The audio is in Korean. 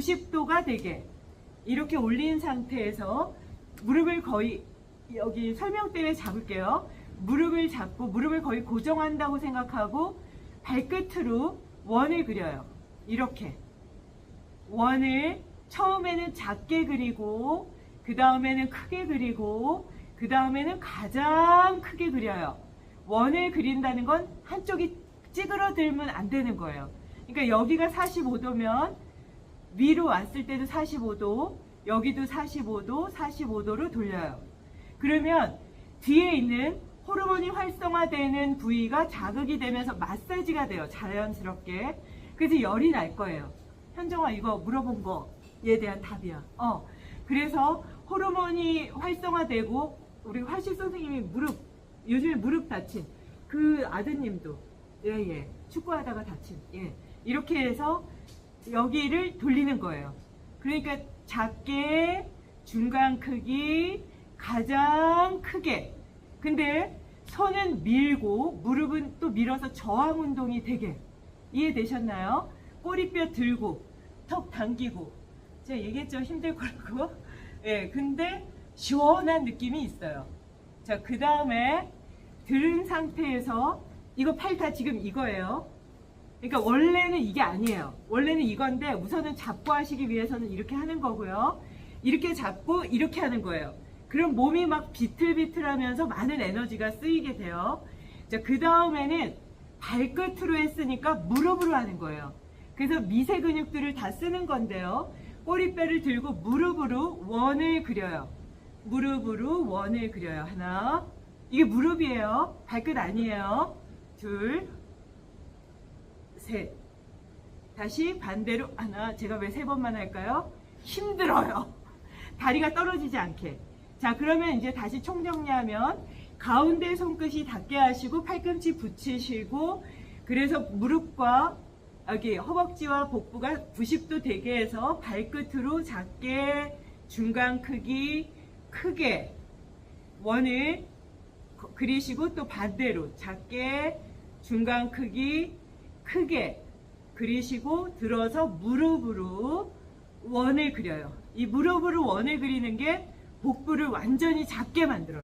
90도가 되게 이렇게 올린 상태에서 무릎을 거의 여기 설명대에 잡을게요. 무릎을 잡고 무릎을 거의 고정한다고 생각하고 발끝으로 원을 그려요. 이렇게 원을 처음에는 작게 그리고 그 다음에는 크게 그리고 그 다음에는 가장 크게 그려요. 원을 그린다는 건 한쪽이 찌그러들면 안 되는 거예요. 그러니까 여기가 45도면 위로 왔을 때도 45도, 여기도 45도, 45도로 돌려요. 그러면 뒤에 있는 호르몬이 활성화되는 부위가 자극이 되면서 마사지가 돼요. 자연스럽게. 그래서 열이 날 거예요. 현정아 이거 물어본 거에 대한 답이야. 어. 그래서 호르몬이 활성화되고 우리 화실 선생님이 무릎 요즘에 무릎 다친 그 아드님도 예예 축구하다가 다친 예 이렇게 해서 여기를 돌리는 거예요. 그러니까 작게 중간 크기 가장 크게. 근데 손은 밀고 무릎은 또 밀어서 저항 운동이 되게. 이해되셨나요? 꼬리뼈 들고 턱 당기고. 제가 얘기했죠? 힘들 거라고. 예 근데 시원한 느낌이 있어요. 자그 다음에 들은 상태에서 이거 팔 다 지금 이거예요 그러니까 원래는 이게 아니에요 원래는 이건데 우선은 잡고 하시기 위해서는 이렇게 하는 거고요 이렇게 잡고 이렇게 하는 거예요 그럼 몸이 막 비틀비틀하면서 많은 에너지가 쓰이게 돼요 자 그 다음에는 발끝으로 했으니까 무릎으로 하는 거예요 그래서 미세 근육들을 다 쓰는 건데요. 꼬리뼈를 들고 무릎으로 원을 그려요. 무릎으로 원을 그려요. 하나. 이게 무릎이에요. 발끝 아니에요. 둘. 셋. 다시 반대로 하나. 제가 왜 세 번만 할까요? 힘들어요. 다리가 떨어지지 않게. 자, 그러면 이제 다시 총정리하면 가운데 손끝이 닿게 하시고 팔꿈치 붙이시고 그래서 무릎과 여기 허벅지와 복부가 90도 되게 해서 발끝으로 작게 중간 크기 크게 원을 거- 그리시고 또 반대로 작게 중간 크기 크게 그리시고 들어서 무릎으로 원을 그려요. 이 무릎으로 원을 그리는 게 복부를 완전히 작게 만들어요.